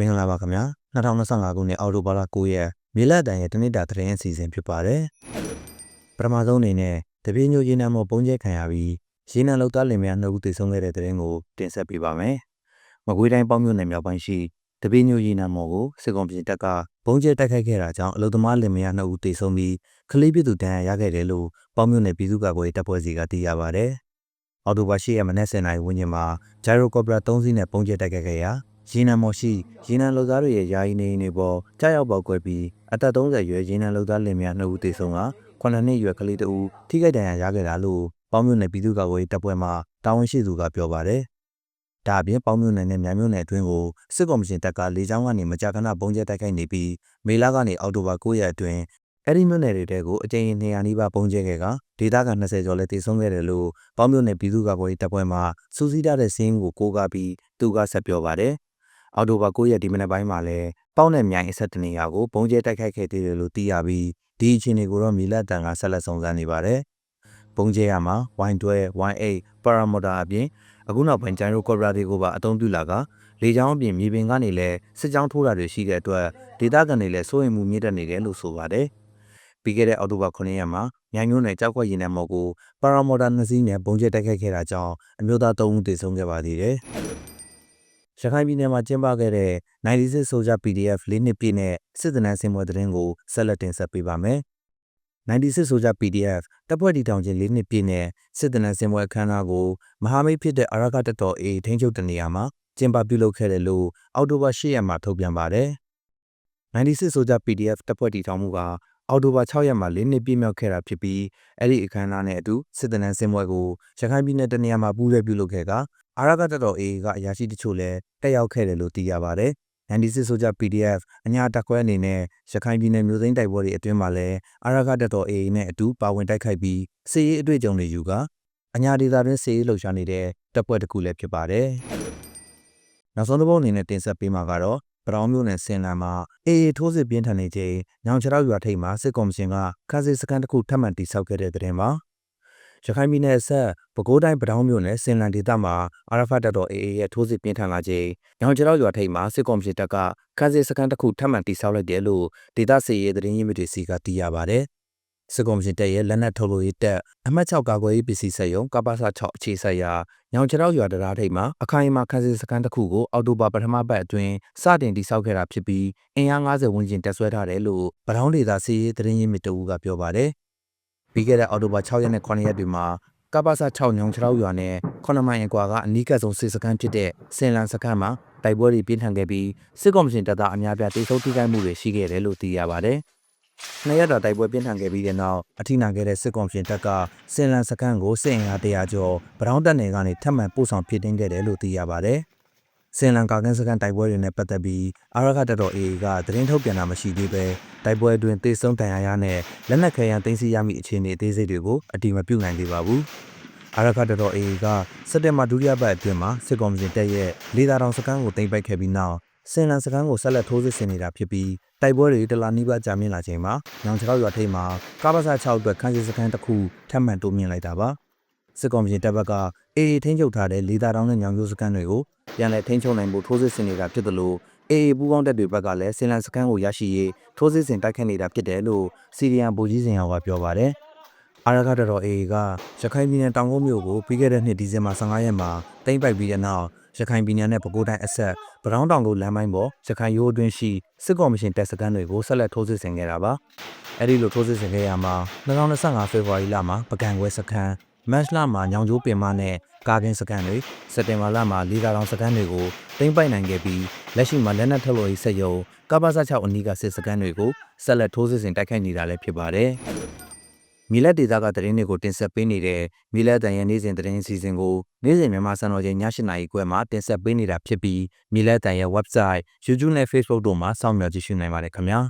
မင်္ဂလာပါခင်ဗျာ2025ခုနှစ်အောက်တိုဘာလ9ရက်မြေလတ်တန်ရဲ့တနစ်တာသတင်းအစီအစဉ်ဖြစ်ပါတယ်ပထမဆုံးအနေနဲ့တပင်းညိုရေနံမော်ပုံကျဲခံရပြီးရေနံလောက်သားလင်မယားနှစ်ဦးသေဆုံးခဲ့တဲ့သတင်းကိုတင်ဆက်ပေးပါမယ်မကွေးတိုင်းပေါင်းမြို့နယ်မြောက်ပိုင်းရှိတပင်းညိုရေနံမော်ကိုစစ်ကောင်ပြည်တပ်ကပုံကျဲတိုက်ခိုက်ခဲ့တာကြောင့်အလုသမားလင်မယားနှစ်ဦးသေဆုံးပြီးကလေးပြည်သူတန်းရခဲ့တယ်လို့ပေါင်းမြို့နယ်ပြည်သူ့ကာကွယ်ရေးတပ်ဖွဲ့စီကသိရပါတယ်အော်တိုဘာရှိရမနေ့စနေဝင်းကျင်မှာဂျိုင်ရိုကော်ပရာ3စီးနဲ့ပုံကျဲတိုက်ခိုက်ခဲ့ရာ ရေနံမော်ရှိရေနံလုံသားတွေရဲ့ယာယီနေအိမ်တွေပေါ်ကြားရောက်ပေါက်ကွဲပြီးအသက်30ရွယ်ရေနံလုံသားလင်မယား2ဦးသေဆုံးက9နှစ်ရွယ်ကလေးတဦးထိခိုက်ဒဏ်ရာရခဲ့တာလို့ပေါင်းမြို့နယ်ပြည်သူ့ကာကွယ်ရေးတပ်ဖွဲ့မှတာဝန်ရှိသူကပြောပါတယ်။ဒါအပြင်ပေါင်းမြို့နယ်နဲ့မြိုင်မြို့နယ်အတွင်းကိုစစ်ကောင်စီတပ်ကလေကြောင်းကနေမကြာခဏပုံကျဲတိုက်ခိုက်နေပြီးမေလကနေအောက်တိုဘာ9ရက်အတွင်းအဲ့ဒီမြို့နယ်တွေတဲကိုအကြိမ်200နီးပါးပုံကျဲခဲ့ကဒေသခံ20ကျော်လည်းတည်ဆုံခဲ့တယ်လို့ပေါင်းမြို့နယ်ပြည်သူ့ကာကွယ်ရေးတပ်ဖွဲ့မှစူးစီးထားတဲ့စင်းကိုကိုးကားပြီးသူကဆက်ပြောပါတယ်။ အောက်တိုဘာ9ရက်ဒီမနက်ပိုင်းမှာလည်းပေါင်းနဲ့မြိုင်အဆက်တနေရာကိုပုံကျဲတိုက်ခိုက်ခဲ့သေးတယ်လို့သိရပြီးဒီအခြေအနေကိုတော့မြေလက်တန်ကဆက်လက်စုံစမ်းနေပါတယ်။ပုံကျဲရမှာ Y12, Y8, Paramotor အပြင်အခုနောက်ပိုင်းဂျိုင်ရိုကော်ရာတွေကိုပါအသုံးပြုလာကလေကြောင်းအပြင်မြေပြင်ကနေလည်းစစ်ကြောင်းထိုးတာတွေရှိတဲ့အတွက်ဒေသခံတွေလည်းစိုးရိမ်မှုမြင့်တက်နေတယ်လို့ဆိုပါတယ်။ပြီးခဲ့တဲ့အောက်တိုဘာ9ရက်မှာမြိုင်မြို့နယ်ကြောက်ခွက်ရင်နယ်မော်ကိုပါရာမော်တာနှစ်စီးနဲ့ပုံကျဲတိုက်ခိုက်ခဲ့တာကြောင့်အမျိုးသား3ဦးသေဆုံးခဲ့ပါသေးတယ်။ ရခိုင်ပြည်နယ်မှာကျင်းပခဲ့တဲ့96 Soldier PDF ၄နှစ်ပြည့်နဲ့စစ်တပ်နန်းစင်ပွဲသတင်းကိုဆက်လက်တင်ဆက်ပေးပါမယ်။96 Soldier PDF တပ်ဖွဲ့တီထောင်ခြင်း၄နှစ်ပြည့်နဲ့စစ်တပ်နန်းစင်ပွဲအခမ်းအနားကိုမဟာမိတ်ဖြစ်တဲ့အာရကတတော် A ထိန်းချုပ်တဲ့နေရာမှာကျင်းပပြုလုပ်ခဲ့တယ်လို့အောက်တိုဘာ10ရက်မှာထုတ်ပြန်ပါတယ်။96 Soldier PDF တပ်ဖွဲ့တီထောင်မှုကအောက်တိုဘာ6ရက်မှာ၄နှစ်ပြည့်မြောက်ခဲ့တာဖြစ်ပြီးအဲ့ဒီအခမ်းအနားနဲ့အတူစစ်တပ်နန်းစင်ပွဲကိုရခိုင်ပြည်နယ်တနေရာမှာပူးရဲပြုလုပ်ခဲ့က အာရကတတော် A ကအရာရှိတချို့လည်းတက်ရောက်ခဲ့တယ်လို့သိရပါတယ်။96ဆိုကြ PDF အညာတက်ခွဲအနေနဲ့ရခိုင်ပြည်နယ်မျိုးစိမ်းတိုက်ပွဲတွေအတွင်းမှာလည်း အာရကတတော် A နဲ့အတူပါဝင်တိုက်ခိုက်ပြီး စစ်ရေးအတွေ့အကြုံတွေယူကအညာဒေသတွင်းစစ်ရေးလှုပ်ရှားနေတဲ့ တပ်ဖွဲ့တစ်ခုလည်းဖြစ်ပါတယ်။နောက်ဆုံးတစ်ပုဒ်အနေနဲ့တင်ဆက်ပေးမှာကတော့ပရောင်းမျိုးနယ်စင်လန်မှာအေအေထိုးစစ်ပြင်းထန်နေချိန် ညောင်ချရောက်ရွာထိပ်မှာ စစ်ကော်မရှင်ကခန်းစစ်စခန်းတစ်ခု ထပ်မံတိစောက်ခဲ့တဲ့တဲ့တင်ပါ ရခိုင်ပြည်နယ်ဆက်ပဲခူးတိုင်းပတောင်းမြို့နယ်စင်လန်ဒေသမှာအာရဖတ်တပ်တော်အေအေရဲ့ထိုးစစ်ပြင်းထန်လာချိန်ညောင်ချရောက်ရွာထိပ်မှာစစ်ကော်မရှင်တပ်ကခန်းစစ်စခန်းတစ်ခုထပ်မံတိစောက်လိုက်တယ်လို့ဒေသစစ်ရေးသတင်းရင်းမြစ်တွေစီကသိရပါတယ်စစ်ကော်မရှင်တပ်ရဲ့လက်နက်ထုတ်လို့ရေးတပ်အမှတ်6ကာကွယ်ရေးပစ္စည်းစက်ရုံကပ္ပစ6အခြေစိုက်ရာညောင်ချရောက်ရွာတရားထိပ်မှာအခိုင်အမာခန်းစစ်စခန်းတစ်ခုကိုအော်တိုဘာပထမပတ်အတွင်းစတင်တိစောက်ခဲ့တာဖြစ်ပြီးအင်အား90ဝန်းကျင်တက်ဆွဲထားတယ်လို့ဗရောင်းဒေတာစီရေးသတင်းရင်းမြစ်တအူးကပြောပါတယ်။ ပြီးခဲ့တဲ့အော်တိုဘာ6ရက်နဲ့9ရက်တွေမှာကပ္ပစ6ညောင်ချရောက်ရွာနဲ့9မိုင်အကွာကအနီးကပ်ဆုံးစစ်စခန်းဖြစ်တဲ့စင်လန်စခန်းမှာတိုက်ပွဲတွေပြင်းထန်ခဲ့ပြီးစစ်ကော်မရှင်တပ်သားအများပြားတိစုံထိခိုက်မှုတွေရှိခဲ့တယ်လို့သိရပါတယ်။နှစ်ရက်တာတိုက်ပွဲပြင်းထန်ခဲ့ပြီးတဲ့နောက်အထိနာခဲ့တဲ့စစ်ကောင်ရှင်တပ်ကစင်လန်စခန်းကိုစစ်အင်အားတရာကျော်ဗရောင်းတပ်နယ်ကနေထပ်မံပို့ဆောင်ဖြစ်တင်ခဲ့တယ်လို့သိရပါတယ်။ စင်လန်ကာကန်းစခန်းတိုက်ပွဲတွေနဲ့ပတ်သက်ပြီးအာရခတပ်တော် AA ကသတင်းထုတ်ပြန်တာမရှိသေးပဲတိုက်ပွဲအတွင်းတေဆုံးတန်ရာရနဲ့လက်နက်ခဲယမ်းသိမ်းဆည်းရမိအခြေအနေအသေးစိတ်တွေကိုအတိမပြုနိုင်သေးပါဘူး။အာရခတတော် AA ကစက်တင်ဘာဒုတိယပတ်အတွင်းမှာစစ်ကောင်စီတပ်ရဲ့လေသာတောင်စခန်းကိုသိမ်းပိုက်ခဲ့ပြီးနောက်စင်လန်စခန်းကိုဆက်လက်ထိုးစစ်ဆင်နေတာဖြစ်ပြီးတိုက်ပွဲတွေတလာနီးပါးကြာမြင့်လာချိန်မှာညောင်ချောက်ရွာထိပ်မှာကားပါဆာ6အတွက်ခန်းစီစခန်းတစ်ခုထပ်မံတိုးမြင့်လိုက်တာပါစစ်ကောင်စီတပ်ဘက်ကအေအေထိန်းချုပ်ထားတဲ့လေသာတောင်းနဲ့ညောင်ကျိုးစခန်းတွေကို ပြန်လည်ထိန်းချုပ်နိုင်ဖို့ထိုးစစ်ဆင်နေတာဖြစ်တယ်လို့အေအေပူးပေါင်းတပ်တွေဘက်ကလည်းစင်လန်စခန်းကိုရရှိရေးထိုးစစ်ဆင်တိုက်ခတ်နေတာဖြစ်တယ်လို့စီရီယန်ဗိုလ်ကြီးစင်အောင်ကပြောပါတယ်အာရခတတော်အေအေကရခိုင်ပြည်နယ်တောင်ကုန်းမြို့ကိုပြီးခဲ့တဲ့နှစ်ဒီဇင်ဘာ15ရက်မှာတိမ့်ပိုက်ပြီးတဲ့နောက်ရခိုင်ပြည်နယ်နဲ့ပဲခူးတိုင်းအဆက်ဗရောင်းတောင်ကိုလမ်းပိုင်းပေါ်ရခိုင်ရိုးအတွင်းရှိစစ်ကော်မရှင်တပ်စခန်းတွေကိုဆက်လက်ထိုးစစ်ဆင်ခဲ့တာပါအဲ့ဒီလိုထိုးစစ်ဆင်ခဲ့ရမှာ2025ဖေဖော်ဝါရီလမှာပကံခွဲစခန်း မတ်လမှာညောင်ကျိုးပင်မနဲ့ကာကင်းစခန်းတွေစက်တင်ဘာလမှာလီကာတောင်စခန်းတွေကိုတင်ပိုက်နိုင်ခဲ့ပြီးလက်ရှိမှာလက်နက်ထုတ်လို့ရေးစက်ရုံကပ္ပစ6အနီးကစစ်စခန်းတွေကိုဆက်လက်ထိုးစစ်ဆင်တိုက်ခိုက်နေတာလည်းဖြစ်ပါတယ်မီလက်ဒေတာကသတင်းတွေကိုတင်ဆက်ပေးနေတဲ့မီလက်တန်ရဲ့နေ့စဉ်သတင်းအစီအစဉ်ကိုနေ့စဉ်မြန်မာစံတော်ချိန်ည7:00နာရီခွဲမှာတင်ဆက်ပေးနေတာဖြစ်ပြီးမီလက်တန်ရဲ့ website, YouTube နဲ့ Facebook တို့မှာစောင့်မျှော်ကြည့်ရှုနိုင်ပါတယ်ခင်ဗျာ